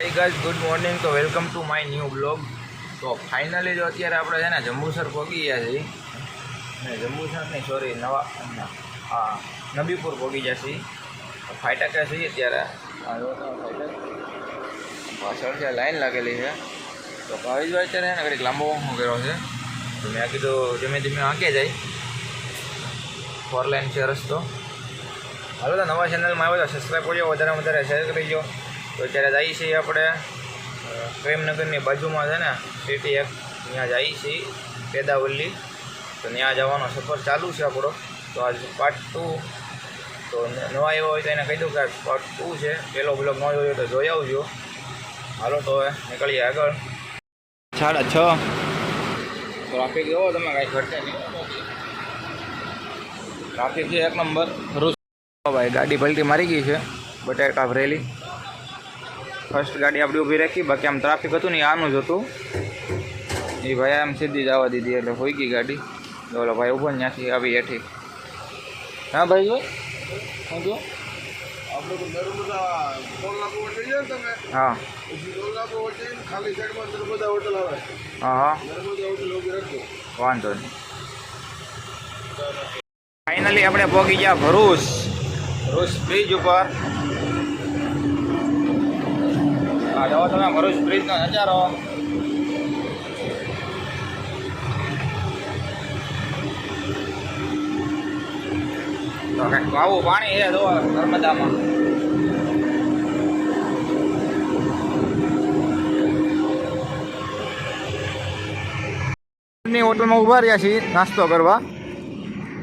હે guys good morning તો welcome to my new blog તો ફાઇનલી જો અત્યારે આપણે છે ને જંબુસર પહોંચી ગયા છીએ. ને જંબુસર નહીં સોરી નવા હા, નબીપુર પહોંચી ગયા છીએ. ફાઇટકે છીએ અત્યારે. પાછળ છે લાઈન લાગેલી છે. તો ભાવેશભાઈ અત્યારે ને ઘડીક લાંબો હું કર્યો છે. તો મેં કીધું ધીમે ધીમે આંકે જાય ફોર લાઈન છે રસ્તો. હાલો તો નવા ચેનલમાં આવ્યો તો સબસ્ક્રાઈબ કરજો વધારે વધારે શેર કરજો. તો અત્યારે જઈએ છીએ આપણે. પ્રેમનગરની બાજુમાં છે ને સિટી એક. ત્યાં જઈએ છીએ, પેદાવલ્લી. તો ત્યાં જવાનો સફર ચાલુ છે આપણો. તો આજ પાર્ટ ટુ તો નવા એવો હોય તો એને કહી દઉં કે પાર્ટ ટુ છે. પહેલો બ્લોગ ન જોયો તો જોઈ આવજો. હાલો તો હવે નીકળીએ આગળ. સાડા છ. ટ્રાફિક જોવો તમે કાંઈ ઘટે નહીં. ટ્રાફિક છે એક નંબર ભાઈ, ગાડી પલટી મારી ગઈ છે. બટાકા ભરેલી. ફર્સ્ટ ગાડી આપણી ઊભી રાખી બાકી આમ ટ્રાફિક હતું ને આનું જ હતું. એ ભાઈ આમ સીધી જવા દીધી એટલે હોઈ ગઈ ગાડી. તો ઓલો ભાઈ ઊભો ને ત્યાંથી આવી હેઠી. હા ભાઈ જો. શું જો. આપણે તો નર્મદા ટોલના પર જઈએ ને તમે? હા. પછી ટોલના પર જઈને ખાલી સાઈડમાં નર્મદા હોટલ આવે. હા હા. નર્મદા હોટલ ઊભી રાખજો. વાંધો નહીં. ફાઇનલી આપણે પહોંચી ગયા ભરૂચ. ભરૂચ બ્રિજ ઉપર. આ જવો તમે ભરૂચ બ્રિજનો નજારો. તો આવું પાણી છે જો નર્મદામાં. હોટલમાં ઊભા રહ્યા છીએ, નાસ્તો કરવા.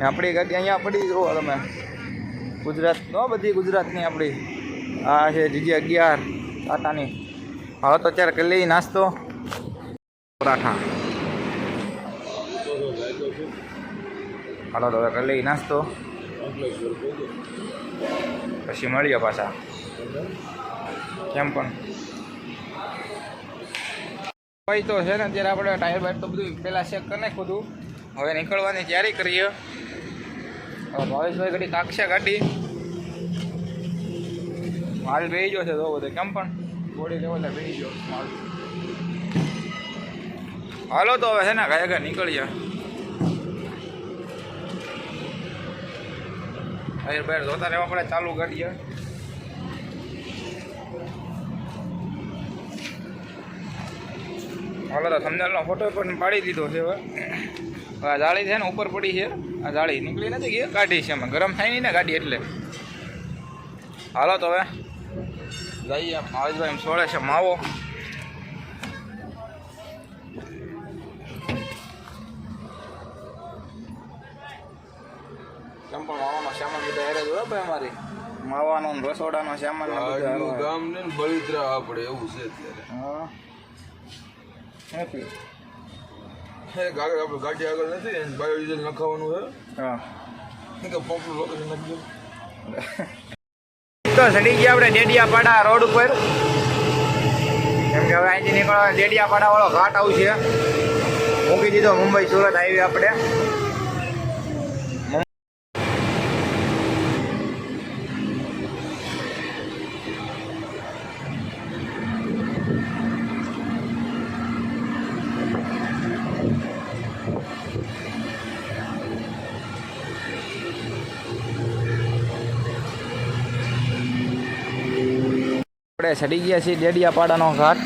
આપણી ગાડી અહીંયા પડી, જુઓ તમે. ગુજરાત બધી ગુજરાતની આપણી. આ છે જીજી અગિયાર, ટાટાની. હવે તો અત્યારે કરી લઈએ નાસ્તો. પરાઠા. હાલો તો હવે કરી લઈએ નાસ્તો. પછી મળીએ પાછા. કેમ પણ? ભાઈ તો છે ને અત્યારે આપણે ટાયર બાયર તો બધું પહેલાં ચેક કરી નાખ્યું હતું. હવે નીકળવાની તૈયારી કરીએ. હવે ભાવેશભાઈ ઘડી કાક્ષા કાઢી માલ બેહી ગયો છે તો બધો. કેમ પણ? બોડી લેવલે બેહી ગયો હાલો તો હવે છે ને ગયા ગયા નીકળીએ. અહીં બહાર જોતા રહેવા પડે, ચાલુ કરીએ. હાલો તો સમજાલનો ફોટો પણ પાડી દીધો છે હવે. આ જાળી છે ને ઉપર પડી છે. આ જાળી નીકળી નથી ગઈ કાઢી છે અમે ગરમ થાય નહીં ને ગાડી એટલે. હાલો તો હવે. જઈએ. ભાવેશભાઈ એમ સોળે છે માવો. કેમ પણ માવાનો સામાન બધા હેરે જોયો ભાઈ અમારી. માવાનો ને રસોડાનો સામાન. ગામ ને ને આપણે એવું છે અત્યારે. હા. હે ગાડી આપણે ગાડી આગળ નથી બાયોડીઝલ નખાવાનું છે. હા. પંપનું લોકેશન નાખી દો ચડી ગયા આપણે ડેડિયાપાડા રોડ ઉપર. કેમ કે હવે અહીંથી નીકળવા ડેડિયાપાડા વાળો ઘાટ આવશે મૂકી દીધો મુંબઈ, સુરત, હાઈવે આપણે. આપણે ચડી ગયા છીએ ડેડિયાપાડાનો ઘાટ.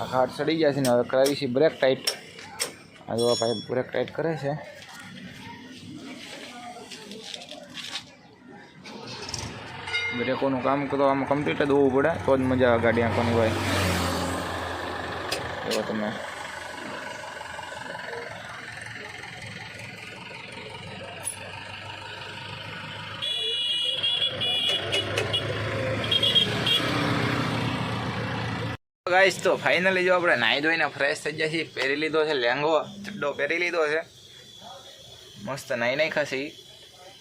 આ ઘાટ ચડી ગયા છે ને હવે કરાવી છીએ બ્રેક ટાઈટ. આ જો ભાઈ બ્રેક ટાઈટ કરે છે. બ્રેકોનું કામ તો આમ કમ્પ્લીટ જ હોવું પડે, તો જ મજા આવે ગાડી આંખોની ભાઈ. એવો તમે ગાઈસ તો ફાઇનલી જો આપણે નાહી ધોઈને ફ્રેશ થઈ ગયા છીએ. પહેરી લીધો છે, લેંગો, ચડ્ડો પહેરી લીધો છે. મસ્ત નાહી નાખ્યા છીએ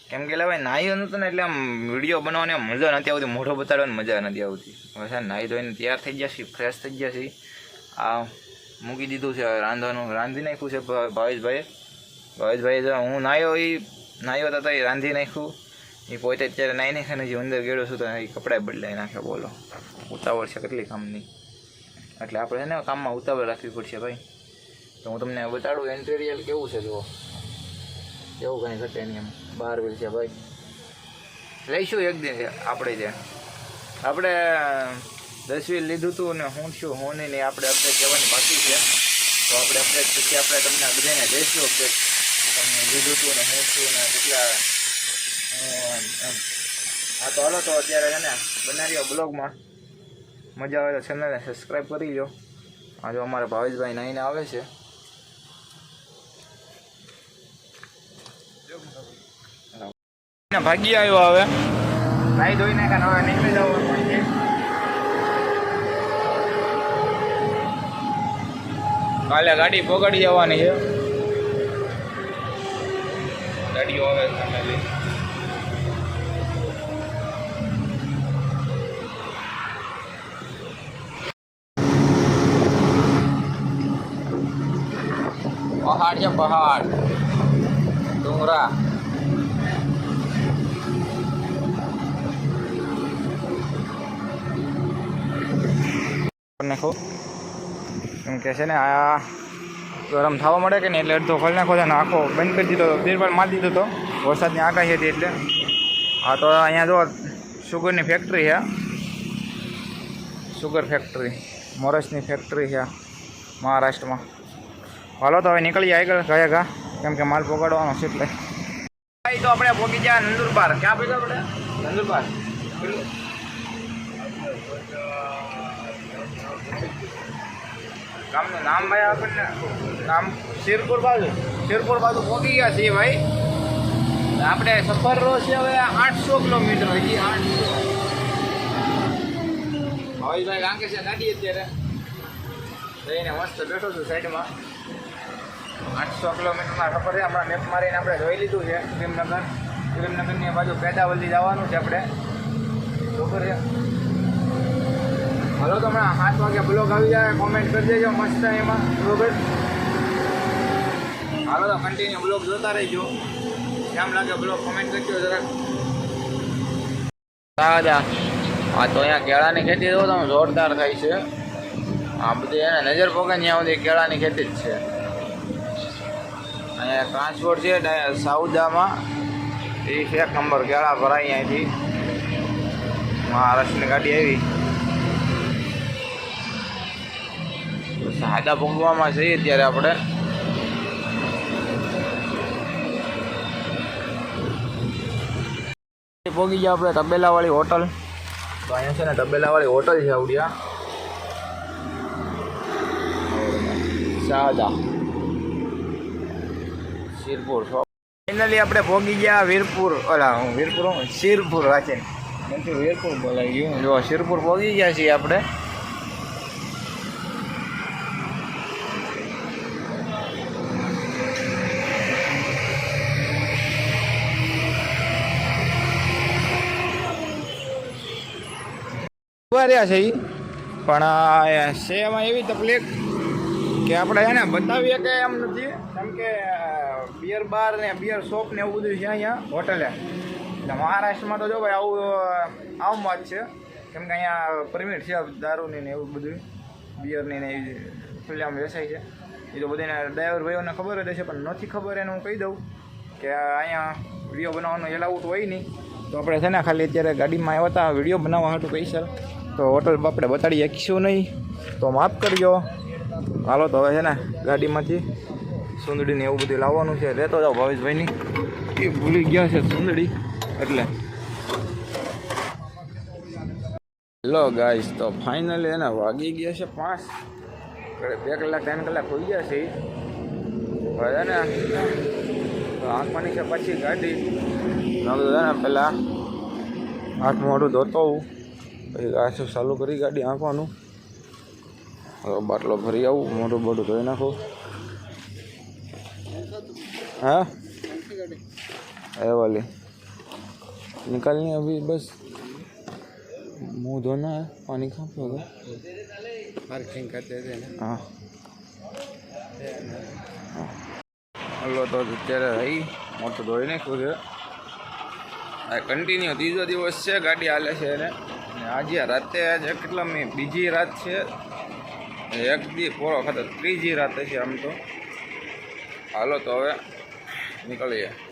કેમ કે ભાઈ નાહ્યું નહોતું ને એટલે આમ વીડિયો બનાવવાની મજા નથી આવતી, મોઢો બતાડવાની મજા નથી આવતી. હવે નાહી ધોઈને તૈયાર થઈ છીએ ફ્રેશ થઈ ગયા છીએ. આ મૂકી દીધું છે રાંધવાનું, રાંધી નાખ્યું છે ભાવેશભાઈએ. ભાવેશભાઈ હું નાહ્યો એ નાહ્યો તો એ રાંધી નાખ્યું. એ પોતે અત્યારે નાહી નાખે ને જે અંદર ગેડો છું તો એ કપડાં બદલાઈ નાખે બોલો. ઉતાવળ છે કેટલી કામની. એટલે આપણે છે ને કામમાં ઉતાવળ રાખવી પડશે ભાઈ. તો હું તમને બતાડું એન્ટેરિયલ કેવું છે જુઓ. એવું કંઈ ઘટે નહીં એમ. બાર વેલ છે ભાઈ. લઈશું એક દિન આપણે જે. આપણે દસ વીલ લીધું હતું ને હું છું, હું નહીં નહીં આપણે અપડેટ જવાની બાકી છે. તો આપણે અપડેટ પછી આપણે તમને બધાને દઈશું અપડેટ તમને લીધું હતું ને હું છું ને કેટલા. હા તો હાલો તો અત્યારે છે ને બનાવ્યો બ્લોગમાં મજા આવે તો ચેનલને સબસ્ક્રાઈબ કરી લો આજે અમારા ભાવેશભાઈ નાઈને આવે છે. ભાગી આવ્યો હવે. નાઈ ધોઈ નાખ્યા હવે નીકળી જવું કાલે ગાડી પકડી જવાની છે. ગાડીઓ આવે ફાઇનલી પહાડ છે પહાડ ડુંગરા નાખો કેમ કે છે ને આ ગરમ થવા મળે કે નહીં એટલે અડધો ખોલી નાખો છે ને આખો બંધ કરી દીધો બિરબાર મારી દીધો હતો વરસાદની આગાહી હતી એટલે હા તો અહીંયા જો સુગરની ફેક્ટરી છે સુગર ફેક્ટરી મોરસની ફેક્ટરી છે મહારાષ્ટ્રમાં હાલો તો હવે નીકળીએ આગળ ગયા ઘા કેમ કે માલ પકડવાનો છે એટલે. ભાઈ, તો આપણે પહોંચી ગયા નંદુરબાર. ક્યાં પહોંચ્યા આપણે? નંદુરબાર. ગામનું નામ ભાઈ આપણને? નામ શિરપુર બાજુ. શિરપુર બાજુ પહોંચી ગયા છીએ ભાઈ. આપણે સફર રહ્યો છે હવે આઠસો કિલોમીટર. હજી આઠસો. ભાઈ કાંકે છે ગાડી અત્યારે. જઈને મસ્ત બેઠો છું સાઈડમાં. આઠસો કિલોમીટરના સફર છે. હમણાં મેપ મારીને આપણે જોઈ લીધું છે. ભીમનગર. ભીમનગરની બાજુ પેદાવલ્લી જવાનું છે આપણે. બરોબર છે? હાલો, તો હમણાં સાત વાગે બ્લોગ આવી જાય. કોમેન્ટ કરી દેજો. મસ્ત એમાં. બરોબર? હાલો, તો કન્ટિન્યુ બ્લોગ જોતા રહીજો. કેમ લાગે બ્લોગ? કોમેન્ટ કરજો જરાક. દાદા હા તો અહીંયા કેળાની ખેતી તો જોરદાર થાય છે. આ બધી એને નજર પોગે ત્યાં સુધી કેળાની ખેતી જ છે. અહીંયા ટ્રાન્સપોર્ટ છે સાઉદામાં એ એક નંબર કેળા ભરાય અહીંયાથી. મહારાષ્ટ્રની ગાડી આવી. સાદા ભોગવામાં જઈએ ત્યારે આપણે. પહોંચી ગયા આપણે તબેલાવાળી હોટલ. તો અહીંયા છે ને તબેલાવાળી હોટલ છે આવડિયા. સાદા. શિરપુર ફાઇનલી આપણે ભોગી ગયા વીરપુર. ઓલા હું વીરપુર શિરપુર વાંચીને. નથી વીરપુર બોલાઈ ગયું. જો, શિરપુર ભોગી ગયા છીએ આપણે. રહ્યા છે પણ છે એમાં એવી તકલીફ. કે આપણે એને બતાવીએ કે એમ નથી. કેમ કે બિયર બાર ને બિયર શોપ ને એવું બધું છે અહીંયા હોટલે. એટલે મહારાષ્ટ્રમાં તો જો ભાઈ આવું આમ જ છે. કેમ કે અહીંયા પરમિટ છે દારૂની ને એવું બધું. બિયરની ને એવી ખુલ્લામાં વેચાય છે. એ તો બધાને ડ્રાઈવર ભાઈઓને ખબર જ હશે પણ નથી ખબર એને હું કહી દઉં કે અહીંયા વીડિયો બનાવવાનું એલાઉટ હોય નહીં. તો આપણે છે ને ખાલી અત્યારે ગાડીમાં આવ્યા હતા વીડિયો બનાવવા હતું પૈસા. તો હોટલ આપણે બતાડી શકીશું નહીં. તો માફ કરજો. હાલો, તો હવે છે ને ગાડીમાંથી સુંદડીને એવું બધું લાવવાનું છે. લેતો જાઓ ભાવેશભાઈની. એ ભૂલી ગયા છે સુંદડી, એટલે. લો ગાઈસ તો ફાઇનલી એને વાગી ગયા છે પાંચ. બે કલાક, ત્રણ કલાક હોઈ ગયા છે. હવે ને આંખવાની છે પછી ગાડી. ને પહેલાં હાથ મોઢું ધોતો હોઉં. પછી ગાછું ચાલુ કરી ગાડી આંખવાનું બાટલો ભરી આવું મોટું બોટું ધોઈ નાખું. હા? એ વાલી. निकालनी અભી બસ. मुंह धोना है पानी कहाँ पे होगा पार्किंग कर देते हैं हाँ તો અત્યારે રહી. મોટું ધોઈ નાખ્યું છે. આ કન્ટિન્યુ ત્રીજો દિવસ છે ગાડી હાલે છે એને. આજે રાતે આજે કેટલા મેં બીજી રાત છે. એક દી પૂરો ખાતર ત્રીજી રાત છે આમ તો. હાલો તો હવે નીકળીએ.